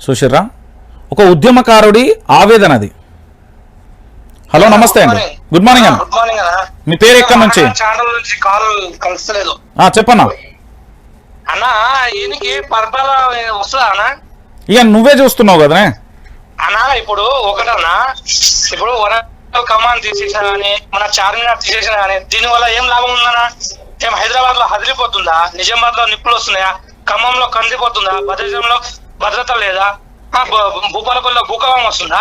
సుశీర్రా ఒక ఉద్యమకారుడి ఆవేదన అది హలో నమస్తే అండి. గుడ్ మార్నింగ్ అన్న. మార్నింగ్ అన్న. మీ పేరు ఎక్కడి నుంచి? ఛానల్ నుంచి కాల్ కలుస్తలేదు. చెప్పన్నా. అన్న ఈయనకి పర్పల వస్తుందా అన్న? ఇక నువ్వే చూస్తున్నావు కదనే? అన్న ఇప్పుడు ఒకటన్నా ఇప్పుడు కమాన్ తీసేసినా కానీ మన చార్మినార్ తీసేసినా కానీ దీని వల్ల ఏం లాభం ఉందన్నా? ఏం హైదరాబాద్లో హదిలిపోతుందా? నిజామాబాద్లో నిప్పులు వస్తున్నాయా? ఖమ్మంలో కందిపోతుందా? భద్రాచలంలో భద్రత లేదా? భూపాలపల్లిలో భూకంపం వస్తుందా?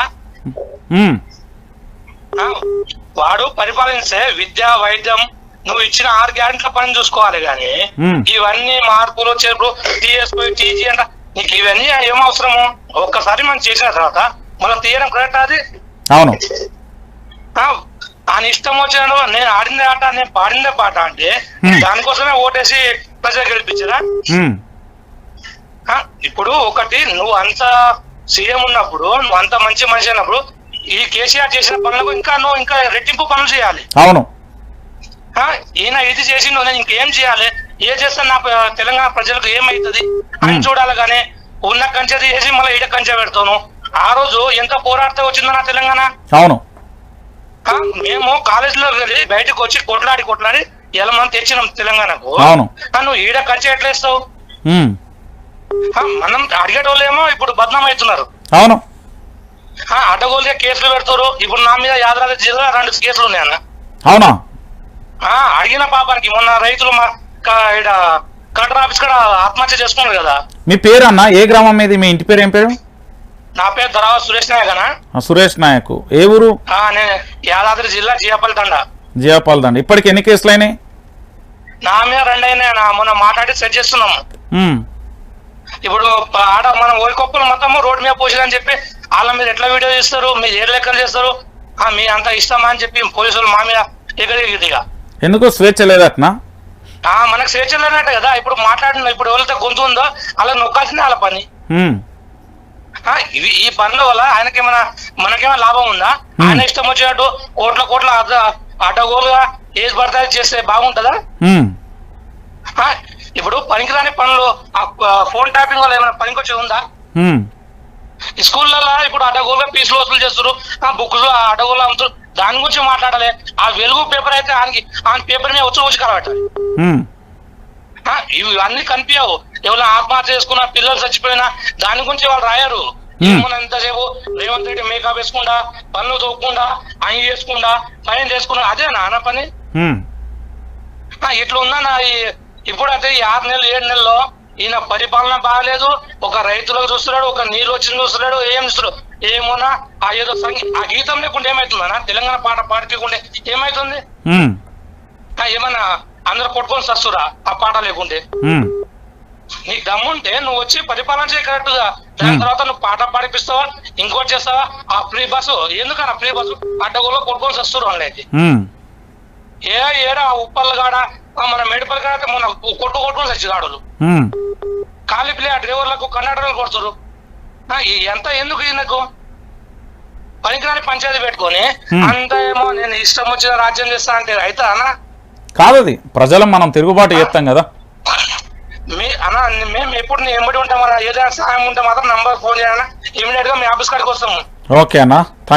వాడు పరిపాలించే విద్య వైద్యం నువ్వు ఇచ్చిన ఆరు గ్యారెంట్ల పని చూసుకోవాలి గాని మ్మ్. ఇవన్నీ మార్పులు చేర్పులు టీఎస్పీ టీజీ అంట. నీకు ఇవన్నీ ఏం అవసరము? ఒక్కసారి మనం చేసిన తర్వాత మనం తీయడం కరెక్ట్ అది? అవును. ఆ, ఆయన ఇష్టం వచ్చినాడు నేను ఆడిందే ఆట నేను పాడిందే పాట అంటే. దానికోసమే ఓటేసి ప్రజలు గెలిపించరా? ఇప్పుడు ఒకటి నువ్వు అంత సీఎం ఉన్నప్పుడు నువ్వు అంత మంచి మనిషి అయినప్పుడు ఈ కేసీఆర్ చేసిన పనులకు ఇంకా నువ్వు ఇంకా రెట్టింపు పనులు చేయాలి. అవును. ఈయన ఇది చేసి నువ్వు నేను ఇంకేం చేయాలి? ఏ చేస్తే నా తెలంగాణ ప్రజలకు ఏమైతుంది? అని. చూడాలి కానీ ఉన్న కంచె తీసేసి మళ్ళీ ఈడ కంచె పెడతాను. ఆ రోజు ఎంత పోరాడితే వచ్చిందో నా తెలంగాణ? అవును. ఆ, మేము కాలేజీలో వెళ్ళి బయటకు వచ్చి కొట్లాడి కొట్లాడి ఎలా మనం తెచ్చినాం తెలంగాణకు. అవును. నువ్వు ఈడ కంచె ఎట్లా ఇస్తావు మనం అడిగేటోళ్ళేమో ఇప్పుడు బద్నాం అవుతున్నారు. అవును. ఆ, అడ్డగోలుగా కేసులు పెడతారు ఇప్పుడు నా మీద యాదాద్రి జిల్లా రెండు కేసులు ఉన్నాయి అన్న. అవునా? ఆ, అడిగిన పాపానికి మొన్న రైతులు మా ఈడ కలెక్టర్ ఆఫీస్ కూడా ఆత్మహత్య చేసుకున్నారు కదా. మీ పేరు అన్న? ఏ గ్రామం మీది? మీ ఇంటి పేరు ఏం పేరు? నా పేరు ధరావ సురేష్ నాయక్ అన్న. సురేష్ నాయక్. ఏ ఊరు? ఆ, నేను యాదాద్రి జిల్లా జీయపల్లి తండ. జియాపాల్ దండి ఇప్పటికి ఎన్ని కేసులు అయినాయి? నా మీద రెండు అయినాయి అన్న. మొన్న మాట్లాడి సెట్ చేస్తున్నాము. ఇప్పుడు ఆడ మనం ఓరికొప్పలు మొత్తం రోడ్డు మీద పోసిందని చెప్పి వాళ్ళ మీద ఎట్లా వీడియో చేస్తారు మీరు ఏ లెక్కలు చేస్తారు? మీ అంత ఇష్టమా అని చెప్పి పోలీసులు మా మీద ఎగదిగిది ఇక. ఎందుకు స్వేచ్ఛ లేదట్నా? ఆ, మనకు స్వేచ్ఛ లేనట్టు కదా. ఇప్పుడు మాట్లాడిన ఇప్పుడు ఎవరితో గొంతు ఉందో అలా నొక్కాల్సిందే వాళ్ళ పని. ఇవి ఈ పనుల వల్ల ఆయనకేమైనా మనకేమైనా లాభం ఉందా? ఆయన ఇష్టం వచ్చినట్టు కోట్ల కోట్ల అడ్డ- అడ్డగోలుగా ఏది పడితే చేస్తే బాగుంటుందా? ఇప్పుడు పనికిరాని పనులు ఫోన్ ట్యాపింగ్ వల్ల ఏమైనా పనికొచ్చి ఉందా? ఉమ్, ఈ స్కూళ్ళలో ఇప్పుడు అడ్డగోలుగా ఫీజులు వసూలు చేస్తారు ఆ బుక్స్ అడ్డగోలు అమ్ముతారు దాని గురించి మాట్లాడాలి. ఆ వెలుగు పేపర్ అయితే ఆయనకి ఆయన పేపర్ మీద వచ్చి వచ్చి కలబెట్టాలి ఇవి అన్ని కనిపించవు. ఎవరైనా ఆత్మహత్య చేసుకున్న పిల్లలు చచ్చిపోయినా దాని గురించి వాళ్ళు రాయరు. ఏమన్నా ఎంతసేపు రేవంత్ రెడ్డి మేకప్ వేసుకుండా పనులు తోకుండా అవి చేసుకుండా పని చేసుకున్నా అదే నాన్న పని? ఇట్లా ఉందా నా ఈ- ఇప్పుడు అయితే ఈ ఆరు నెలలు ఏడు నెలల్లో ఈయన పరిపాలన బాగలేదు. ఒక రైతులకు చూస్తున్నాడు ఒక నీళ్ళు వచ్చింది చూస్తున్నాడు ఏం చూస్తున్నాడు ఏమోనా ఆ ఏదో సంగీ ఆ గీతం లేకుండా ఏమైతుందన్నా తెలంగాణ పాట పాడిపోకుండా ఏమైతుంది? ఏమన్నా అందరు కొట్టుకొని సస్తురా ఆ పాట లేకుంటే? నీకు దమ్ముంటే నువ్వు వచ్చి పరిపాలన చేయ కరెక్ట్గా దాని. తర్వాత నువ్వు పాట పాడిపిస్తావా? ఇంకోటి చేస్తావా? ఆ ఫ్రీ బస్సు. ఎందుకన్నా ఫ్రీ బస్సు? అడ్డగోలో కొట్టుకొని వాళ్ళకి ఉమ్, ఏ ఏడా ఉప్పల్ కాడ? ఆ మన మేడిపల్లి కాడ మన కొట్టు కొట్టుకొని వచ్చి ఆడలు ఉమ్, ఖాళీ ప్లే ఆ డ్రైవర్లకు కండక్టర్లు కొడుతారు ఎంత ఎందుకు ఈయనకు? పనికిరాని పంచాయతీ పెట్టుకొని. అంత ఏమో నేను ఇష్టం వచ్చిన రాజ్యం చేస్తా అంటే అయితే అన్న? కాదు అది ప్రజలం మనం తిరుగుబాటు చేస్తాం కదా. మీ అన్న మేము ఎప్పుడు నీ ఎంబడి ఉంటాం ఏదైనా సహాయం ఉంటే మాత్రం నంబర్ ఫోన్ చేయాలన్నా. ఇమీడియట్గా మీ ఆఫీస్ కాడికి వస్తాము. ఓకే అన్న